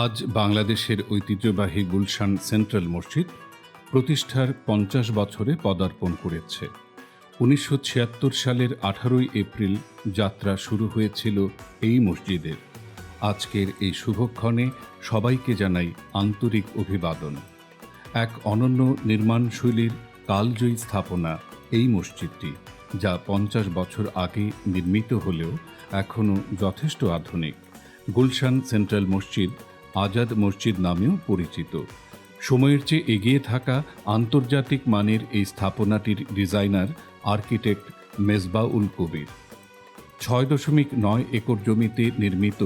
আজ বাংলাদেশের ঐতিহ্যবাহী গুলশান সেন্ট্রাল মসজিদ প্রতিষ্ঠার পঞ্চাশ বছরে পদার্পণ করেছে। উনিশশো ছিয়াত্তর সালের আঠারোই এপ্রিল যাত্রা শুরু হয়েছিল এই মসজিদের। আজকের এই শুভক্ষণে সবাইকে জানাই আন্তরিক অভিবাদন। এক অনন্য নির্মাণশৈলীর কালজয়ী স্থাপনা এই মসজিদটি, যা পঞ্চাশ বছর আগে নির্মিত হলেও এখনও যথেষ্ট আধুনিক। গুলশান সেন্ট্রাল মসজিদ আজাদ মসজিদ নামেও পরিচিত। সময়ের চেয়ে এগিয়ে থাকা আন্তর্জাতিক মানের এই স্থাপনাটির ডিজাইনার আর্কিটেক্ট মেজবাউল কবির। ছয় দশমিক নয় একর জমিতে নির্মিত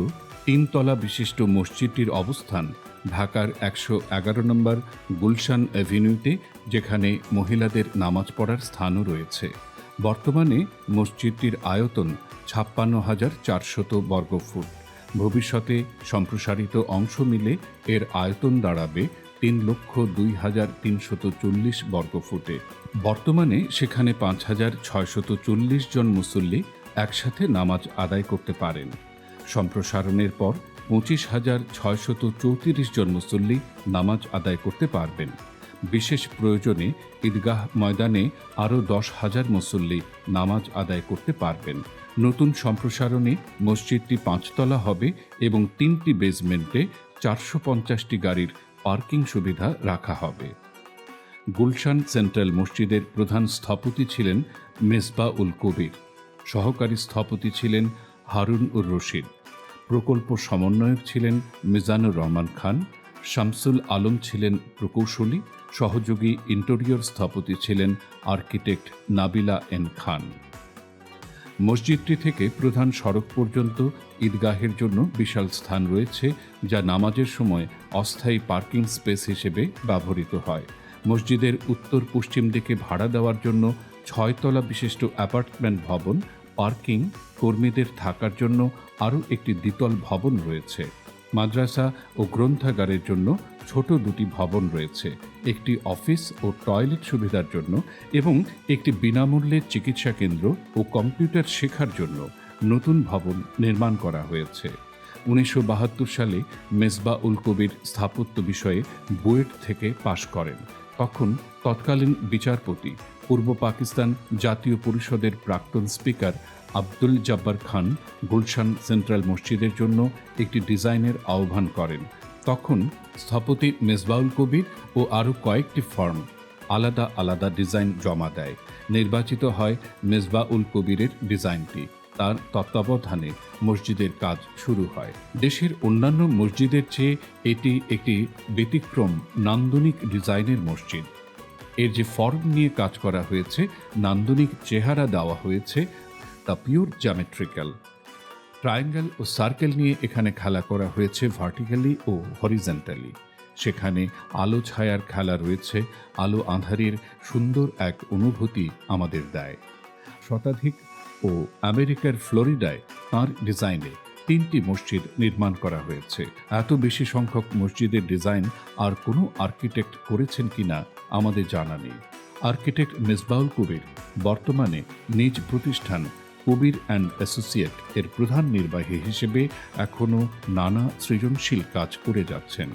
তিনতলা বিশিষ্ট মসজিদটির অবস্থান ঢাকার একশো এগারো নম্বর গুলশান অ্যাভিনিউতে যেখানে মহিলাদের নামাজ পড়ার স্থানও রয়েছে। বর্তমানে মসজিদটির আয়তন ছাপ্পান্ন হাজার চারশত বর্গফুট ভবিষ্যতে সম্প্রসারিত অংশ মিলে এর আয়তন দাঁড়াবে তিন লক্ষ দুই হাজার তিনশত চল্লিশ বর্গফুটে বর্তমানে সেখানে পাঁচ হাজার ছয়শত চল্লিশ জন মুসল্লি একসাথে নামাজ আদায় করতে পারেন। সম্প্রসারণের পর পঁচিশ হাজার ছয়শত চৌত্রিশ জন মুসল্লি নামাজ আদায় করতে পারবেন। বিশেষ প্রয়োজনে ঈদগাহ ময়দানে আরও দশ হাজার মুসল্লি নামাজ আদায় করতে পারবেন। নতুন সম্প্রসারণে মসজিদটি পাঁচতলা হবে এবং তিনটি বেসমেন্টে চারশো পঞ্চাশটি গাড়ির পার্কিং সুবিধা রাখা হবে। গুলশান সেন্ট্রাল মসজিদের প্রধান স্থপতি ছিলেন মেসবা উল কবির। সহকারী স্থপতি ছিলেন হারুন উর রশিদ। প্রকল্প সমন্বয়ক ছিলেন মিজানুর রহমান খান। শামসুল আলম ছিলেন প্রকৌশলী। সহযোগী ইন্টেরিয়র স্থপতি ছিলেন আর্কিটেক্ট নাবিলা এন খান। মসজিদটি থেকে প্রধান সড়ক পর্যন্ত ঈদগাহের জন্য বিশাল স্থান রয়েছে, যা নামাজের সময় অস্থায়ী পার্কিং স্পেস হিসেবে ব্যবহৃত হয়। মসজিদের উত্তর পশ্চিম দিকে ভাড়া দেওয়ার জন্য ছয়তলা বিশিষ্ট অ্যাপার্টমেন্ট ভবন, পার্কিং কর্মীদের থাকার জন্য আরও একটি দ্বিতল ভবন রয়েছে। মাদ্রাসা ও গ্রন্থাগারের জন্য ছোট দুটি ভবন রয়েছে, একটি অফিস ও টয়লেট সুবিধার জন্য এবং একটি বিনামূল্যে চিকিৎসা কেন্দ্র ও কম্পিউটার শেখার জন্য নতুন ভবন নির্মাণ করা হয়েছে। উনিশশো বাহাত্তর সালে মেজবা উল কবির স্থাপত্য বিষয়ে বুয়েট থেকে পাশ করেন। তখন তৎকালীন বিচারপতি, পূর্ব পাকিস্তান জাতীয় পরিষদের প্রাক্তন স্পিকার আব্দুল জব্বার খান গুলশান সেন্ট্রাল মসজিদের জন্য একটি ডিজাইনের আহ্বান করেন। তখন স্থপতি মেজবাউল কবির ও আরও কয়েকটি ফর্ম আলাদা আলাদা ডিজাইন জমা দেয়। নির্বাচিত হয় মেজবাউল কবিরের ডিজাইনটি। তার তত্ত্বাবধানে মসজিদের কাজ শুরু হয়। দেশের অন্যান্য মসজিদের চেয়ে এটি একটি ব্যতিক্রম নান্দনিক ডিজাইনের মসজিদ। এর যে ফর্ম নিয়ে কাজ করা হয়েছে, নান্দনিক চেহারা দেওয়া হয়েছে তা পিওর জ্যামেট্রিক্যাল ট্রায়াঙ্গেল ও সার্কেল নিয়ে এখানে খেলা করা হয়েছে ভার্টিক্যালি ও হরিজেন্টালি সেখানে আলো ছায়ার খেলা রয়েছে, আলো আঁধারের সুন্দর এক অনুভূতি আমাদের দেয়। শতাধিক ও আমেরিকার ফ্লোরিডায় তাঁর ডিজাইনে তিনটি মসজিদ নির্মাণ করা হয়েছে। এত বেশি সংখ্যক মসজিদের ডিজাইন আর কোনো আর্কিটেক্ট করেছেন কিনা আমাদের জানা নেই। আর্কিটেক্ট মেজবাউল কবির বর্তমানে নিজ প্রতিষ্ঠান কবির অ্যান্ড অ্যাসোসিয়েট এর প্রধান নির্বাহী হিসেবে এখনও নানা সৃজনশীল কাজ করে যাচ্ছেন।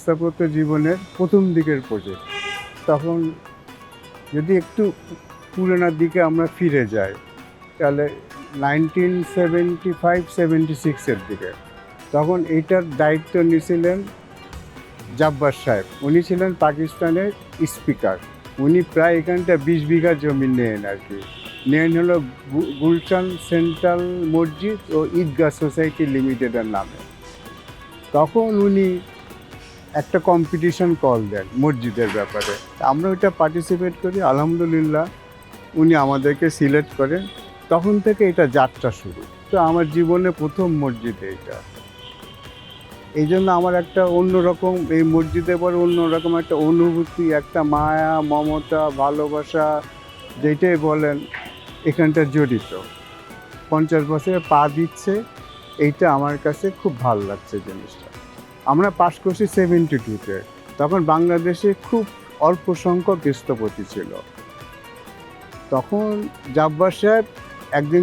স্থাপত্য জীবনের প্রথম দিকের প্রজেক্ট তখন যদি একটু পুরোনোর দিকে আমরা ফিরে যাই, তাহলে নাইনটিন সেভেন্টি ফাইভ সেভেন্টি সিক্সের দিকে। তখন এইটার দায়িত্ব নিয়েছিলেন জাব্বার সাহেব। উনি ছিলেন পাকিস্তানের স্পিকার উনি প্রায় এখানটা বিশ বিঘা জমি নেন আর কি। নেন হলো গুলশান সেন্ট্রাল মসজিদ ও ঈদগাহ সোসাইটি লিমিটেডের নামে। তখন উনি একটা কম্পিটিশন কল দেন মসজিদের ব্যাপারে। আমরা ওইটা পার্টিসিপেট করি, আলহামদুলিল্লাহ উনি আমাদেরকে সিলেক্ট করেন। তখন থেকে এটা যাত্রা শুরু। তো আমার জীবনে প্রথম মসজিদ এইটা। এই জন্য আমার একটা অন্যরকম, এই মসজিদে পরে অন্যরকম একটা অনুভূতি, একটা মায়া, মমতা, ভালোবাসা, যেটাই বলেন, এখানটা জড়িত। পঞ্চাশ বছরে পা দিচ্ছে, এইটা আমার কাছে খুব ভালো লাগছে জিনিসটা। আমরা পাশ করছি সেভেন্টি টুতে তখন বাংলাদেশে খুব অল্প সংখ্যক স্থপতি ছিল। তখন জাব্বার সাহেব একদিন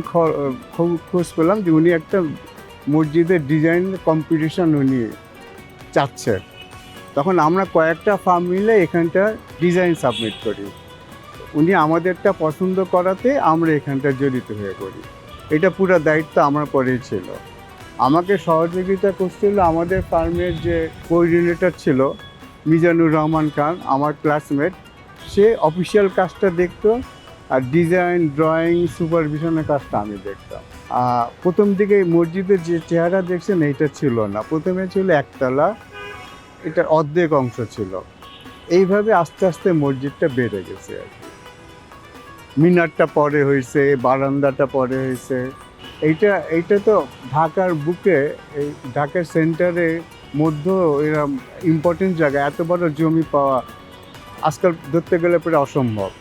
খোঁজ পেলাম যে উনি একটা মসজিদের ডিজাইন কম্পিটিশন উনি চাচ্ছেন। তখন আমরা কয়েকটা ফার্ম মিলে এখানটা ডিজাইন সাবমিট করি। উনি আমাদেরটা পছন্দ করাতে আমরা এখানটা জড়িত হয়ে পড়ি। এটা পুরো দায়িত্ব আমার পরেই ছিল। আমাকে সহযোগিতা করছিল আমাদের ফার্মের যে কোঅর্ডিনেটর ছিল, মিজানুর রহমান খান, আমার ক্লাসমেট সে অফিসিয়াল কাজটা দেখতো আর ডিজাইন ড্রয়িং সুপারভিশনের কাজটা আমি দেখতাম। প্রথম দিকে মসজিদের যে চেহারা দেখছেন, এইটা ছিল না। প্রথমে ছিল একতলা এটার অর্ধেক অংশ ছিল। এইভাবে আস্তে আস্তে মসজিদটা বেড়ে গেছে আর কি। মিনারটা পরে হয়েছে, বারান্দাটা পরে হয়েছে। এইটা এইটা তো ঢাকার বুকে, এই ঢাকার সেন্টারে মধ্য এরম ইম্পর্টেন্ট জায়গা, এত বড় জমি পাওয়া আজকাল ধরতে গেলে প্রায় অসম্ভব।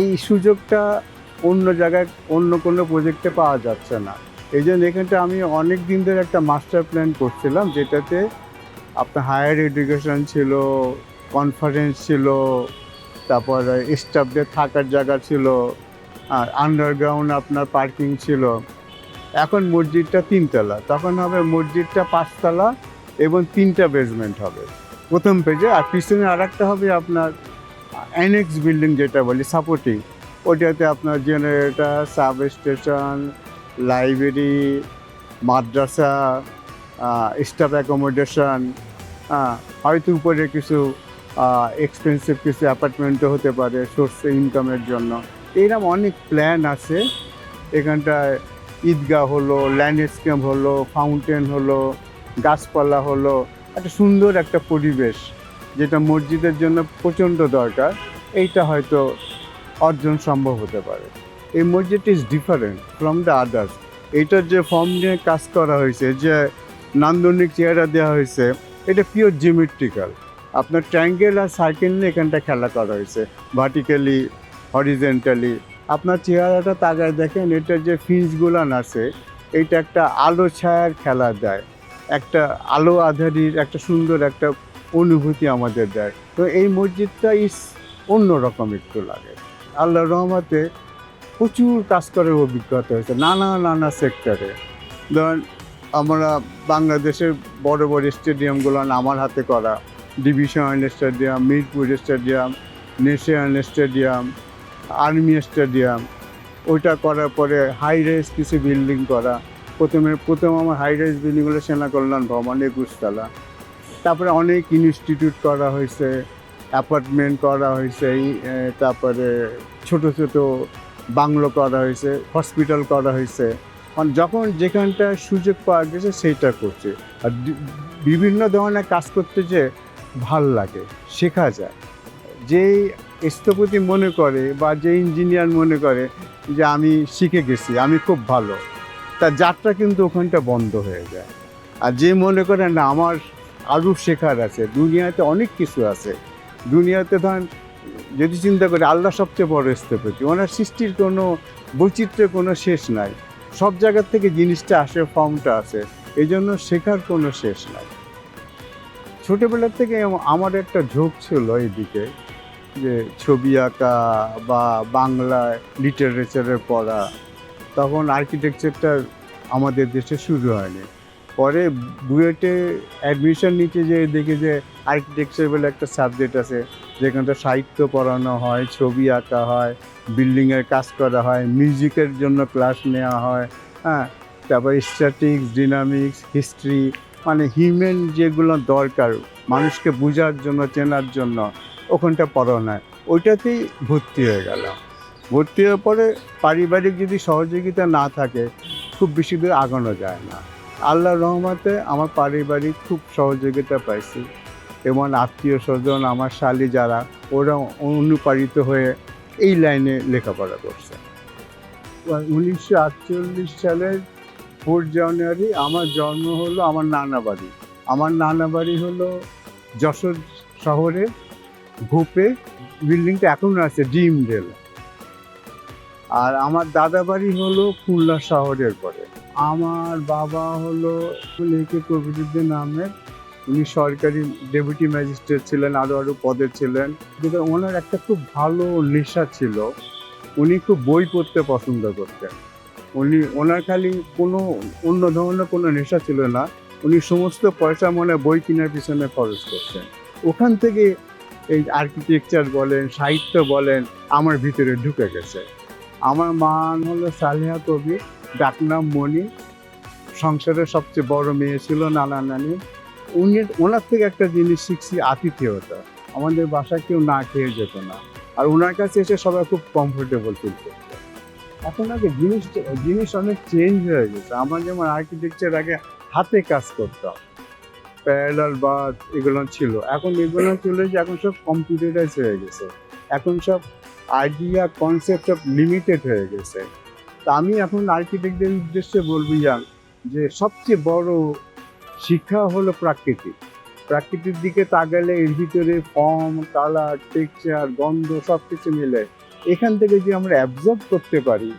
এই সুযোগটা অন্য জায়গায়, অন্য কোনো প্রজেক্টে পাওয়া যাচ্ছে না। এই জন্য এখানটা আমি অনেক দিন ধরে একটা মাস্টার প্ল্যান করছিলাম, যেটাতে আপনার হায়ার এডুকেশন ছিল কনফারেন্স ছিল, তারপর স্টাফদের থাকার জায়গা ছিল আর আন্ডারগ্রাউন্ড আপনার পার্কিং ছিল। এখন মসজিদটা তিনতলা। তখন হবে মসজিদটা পাঁচতলা এবং তিনটা বেসমেন্ট হবে। প্রথম পেজে আর পিছনে আর একটা হবে আপনার অ্যানেক্স বিল্ডিং যেটা বলি সাপোর্টিং ওটাতে আপনার জেনারেটর সাব স্টেশন লাইব্রেরি মাদ্রাসা স্টাফ অ্যাকোমোডেশন হয়তো উপরে কিছু এক্সপেন্সিভ কিছু অ্যাপার্টমেন্টও হতে পারে সোর্স ইনকামের জন্য। এইরকম অনেক প্ল্যান আছে। এখানটায় ঈদগাহ হলো ল্যান্ডস্কেপ হলো ফাউন্টেন হলো, গাছপালা হলো, একটা সুন্দর একটা পরিবেশ, যেটা মসজিদের জন্য প্রচণ্ড দরকার। এইটা হয়তো অর্জন সম্ভব হতে পারে। এই মসজিদটি is different from the others এইটার যে ফর্ম নিয়ে কাজ করা হয়েছে, যে নান্দনিক চেহারা দেওয়া হয়েছে, এটা পিওর জিওমেট্রিক্যাল আপনার ট্রায়াঙ্গেল আর সার্কেল নিয়ে এখানটা খেলা করা হয়েছে। ভার্টিক্যালি হরিজেন্টালি আপনার চেহারাটা তাকায় দেখেন, এটার যে ফিন্সগুলান আছে, এইটা একটা আলো ছায়ার খেলা দেয়। একটা আলো আধারির একটা সুন্দর একটা অনুভূতি আমাদের দেয়। তো এই মসজিদটা ইস অন্যরকম একটু লাগে। আল্লাহ রহমতে প্রচুর কাজ করার অভিজ্ঞতা হয়েছে, নানা নানা সেক্টরে। ধরেন, আমরা বাংলাদেশের বড় বড় স্টেডিয়ামগুলো আমার হাতে করা। ডিভিশন স্টেডিয়াম, মিরপুর স্টেডিয়াম, নেশিয়ান স্টেডিয়াম আর্মি স্টেডিয়াম, ওইটা করার পরে হাই রেস কিছু বিল্ডিং করা। প্রথমে, প্রথম আমার হাই রেস বিল্ডিং হলো সেনা কল্যাণ ভবন একুশতলা। তারপরে অনেক ইনস্টিটিউট করা হয়েছে অ্যাপার্টমেন্ট করা হয়েছে তারপরে ছোট ছোট বাংলো করা হয়েছে হসপিটাল করা হয়েছে। যখন যেখানটা সুযোগ পাওয়া গেছে সেইটা করছে। আর বিভিন্ন ধরনের কাজ করতে যে ভালো লাগে, শেখা যায়। যেই স্থপতি মনে করে বা যে ইঞ্জিনিয়ার মনে করে যে আমি শিখে গেছি, আমি খুব ভালো। তার যাত্রা কিন্তু ওখানটা বন্ধ হয়ে যায়। আর যে মনে করে, না, আমার আরও শেখার আছে, দুনিয়াতে অনেক কিছু আছে। দুনিয়াতে ধরেন, যদি চিন্তা করি, আল্লাহ সবচেয়ে বড় স্থপতি, ওনার সৃষ্টির কোনো বৈচিত্র্যের কোনো শেষ নাই। সব জায়গার থেকে জিনিসটা আসে, ফর্মটা আসে এই জন্য শেখার কোনো শেষ নাই। ছোটোবেলার থেকে আমার একটা ঝোঁক ছিল এইদিকে যে ছবি আঁকা বা বাংলায় লিটারেচারের পড়া, তখন আর্কিটেকচারটা আমাদের দেশে শুরু হয়নি। পরে বুয়েটে অ্যাডমিশন নিতে যে দেখি যে আর্কিটেকচার বলে একটা সাবজেক্ট আছে যেখানটা সাহিত্য পড়ানো হয়, ছবি আঁকা হয় বিল্ডিংয়ের কাজ করা হয় মিউজিকের জন্য ক্লাস নেওয়া হয় হ্যাঁ? তারপর স্ট্যাটিক্স ডিনামিক্স হিস্ট্রি মানে হিউম্যান যেগুলো দরকার মানুষকে বোঝার জন্য, চেনার জন্য ওখানটা পড়ানো হয় ওইটাতেই ভর্তি হয়ে গেল ভর্তি হওয়ার পরে পারিবারিক যদি সহযোগিতা না থাকে, খুব বেশি দূর আগানো যায় না। আল্লাহ রহমতে আমার পারিবারিক খুব সহযোগিতা পাইছি। এবং আত্মীয় স্বজন, আমার শালি যারা, ওরা অনুপ্রাণিত হয়ে এই লাইনে লেখাপড়া করছে। উনিশশো আটচল্লিশ সালের ফোর জানুয়ারি আমার জন্ম হলো আমার নানা বাড়ি। আমার নানা বাড়ি হলো যশোর শহরে ভূপে বিল্ডিংটা এখন আছে ডিম রেল আর আমার দাদা বাড়ি হলো খুলনা শহরের পরে। আমার বাবা হলো লেখে প্রভৃতিদের নামের উনি সরকারি ডেপুটি ম্যাজিস্ট্রেট ছিলেন আরও আরও পদে ছিলেন। কিন্তু ওনার একটা খুব ভালো নেশা ছিল। উনি খুব বই পড়তে পছন্দ করতেন। উনি, ওনার খালি কোনো অন্য ধরনের কোনো নেশা ছিল না। উনি সমস্ত পয়সা মনে বই কেনার পিছনে খরচ করতেন। ওখান থেকে এই আর্কিটেকচার বলেন, সাহিত্য বলেন, আমার ভিতরে ঢুকে গেছে। আমার মা হলো সালেহা কবি ডাকনাম মণি সংসারের সবচেয়ে বড় মেয়ে ছিল নানা নানি। উনি, ওনার থেকে একটা জিনিস শিখছি, আতিথেয়তা। আমাদের বাসায় কেউ না খেয়ে যেত না। আর ওনার কাছে এসে সবাই খুব কমফোর্টেবল ফিল করতো। এখন আগে জিনিস জিনিস অনেক চেঞ্জ হয়ে গেছে। আমার যেমন আর্কিটেকচার আগে হাতে কাজ করতাম। প্যারালাল বা এগুলো ছিল। এখন এগুলো চলে যে এখন সব কম্পিউটারাইজ হয়ে গেছে। এখন সব আইডিয়া কনসেপ্ট সব লিমিটেড হয়ে গেছে। তা আমি এখন আর্কিটেক্টদের উদ্দেশ্যে বলব যান যে সবচেয়ে বড় শিক্ষা হলো প্রাকৃতিক। প্রাকৃতিক দিকে তাকালে এর ভিতরে ফর্ম কালার টেক্সচার গন্ধ সব কিছু মিলে। এখান থেকে যদি আমরা অ্যাবজর্ব করতে পারি,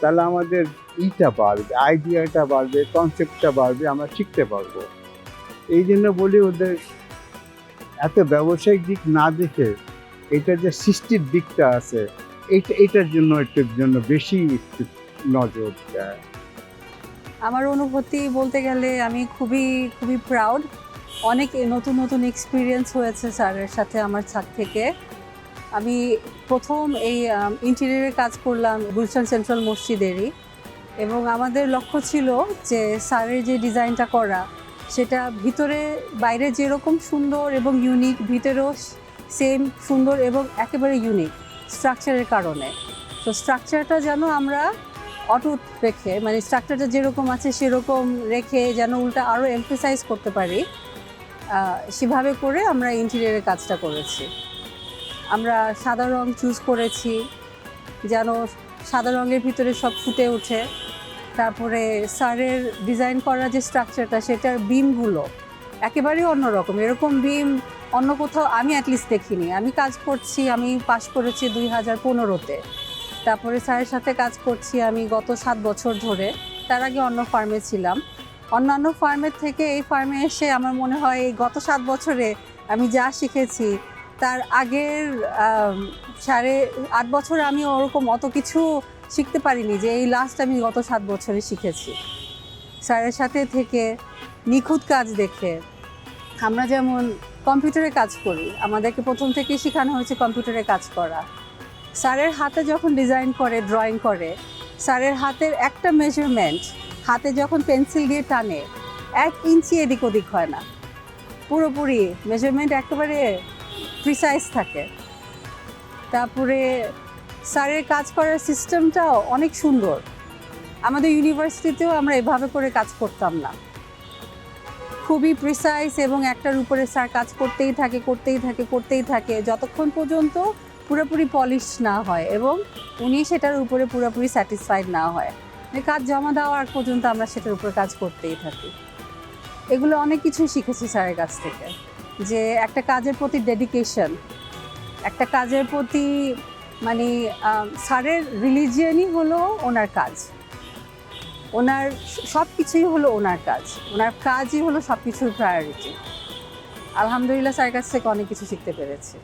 তাহলে আমাদের ইটা বাড়বে আইডিয়াটা বাড়বে কনসেপ্টটা বাড়বে, আমরা শিখতে পারব। এই জন্য বলি ওদের এত ব্যবসায়িক দিক না দেখে এটা যে সৃষ্টির দিকটা আছে, এইটা এটার জন্য একটু, জন্য বেশি নজর দেয়। আমার অনুভূতি বলতে গেলে আমি খুবই খুবই প্রাউড অনেক নতুন নতুন এক্সপিরিয়েন্স হয়েছে স্যারের সাথে আমার ছাদ থেকে। আমি প্রথম এই ইন্টেরিয়রের কাজ করলাম গুলশান সেন্ট্রাল মসজিদেরই এবং আমাদের লক্ষ্য ছিল যে স্যারের যে ডিজাইনটা করা সেটা ভিতরে বাইরে যেরকম সুন্দর এবং ইউনিক ভিতরেও সেম সুন্দর এবং একেবারে ইউনিক স্ট্রাকচারের কারণে। তো স্ট্রাকচারটা যেন আমরা অটুট রেখে মানে স্ট্রাকচারটা যেরকম আছে সেরকম রেখে যেন উল্টা আরও এমফেসাইজ করতে পারি সেভাবে করে আমরা ইন্টেরিয়ারের কাজটা করেছি। আমরা সাদা রং চুজ করেছি, যেন সাদা রঙের ভিতরে সব ফুটে ওঠে। তারপরে স্যারের ডিজাইন করা যে স্ট্রাকচারটা, সেটার বিমগুলো একেবারেই অন্যরকম। এরকম বিম অন্য কোথাও আমি অ্যাটলিস্ট দেখিনি। আমি কাজ করছি, আমি পাশ করেছি দুই হাজার পনেরোতে। তারপরে স্যারের সাথে কাজ করছি আমি গত সাত বছর ধরে। তার আগে অন্য ফার্মে ছিলাম। অন্যান্য ফার্মের থেকে এই ফার্মে এসে আমার মনে হয় এই গত সাত বছরে আমি যা শিখেছি, তার আগের সাড়ে আট বছরে আমি ওরকম অত কিছু শিখতে পারিনি যে এই লাস্ট আমি গত সাত বছরে শিখেছি। স্যারের সাথে থেকে নিখুঁত কাজ দেখে আমরা যেমন কম্পিউটারে কাজ করি, আমাদেরকে প্রথম থেকেই শেখানো হয়েছে কম্পিউটারে কাজ করা। স্যারের হাতে যখন ডিজাইন করে ড্রয়িং করে, স্যারের হাতের একটা মেজারমেন্ট হাতে যখন পেন্সিল দিয়ে টানে, এক ইঞ্চি এদিক ওদিক হয় না। পুরোপুরি মেজারমেন্ট একেবারে প্রিসাইজ থাকে। তারপরে স্যারের কাজ করার সিস্টেমটাও অনেক সুন্দর। আমাদের ইউনিভার্সিটিতেও আমরা এভাবে করে কাজ করতাম না। খুবই প্রিসাইজ এবং একটার উপরে স্যার কাজ করতেই থাকে করতেই থাকে করতেই থাকে। যতক্ষণ পর্যন্ত পুরোপুরি পলিশ না হয় এবং উনি সেটার উপরে পুরোপুরি স্যাটিসফাইড না হয়। মানে কাজ জমা দেওয়ার পর্যন্ত আমরা সেটার উপরে কাজ করতেই থাকি। এগুলো অনেক কিছু শিখেছি স্যারের কাছ থেকে। যে একটা কাজের প্রতি ডেডিকেশন একটা কাজের প্রতি মানে স্যারের রিলিজিয়ানই হলো ওনার কাজ। ওনার সব কিছুই হলো ওনার কাজ। ওনার কাজই হলো সব কিছুর প্রায়োরিটি আলহামদুলিল্লাহ স্যারের কাছ থেকে অনেক কিছু শিখতে পেরেছি।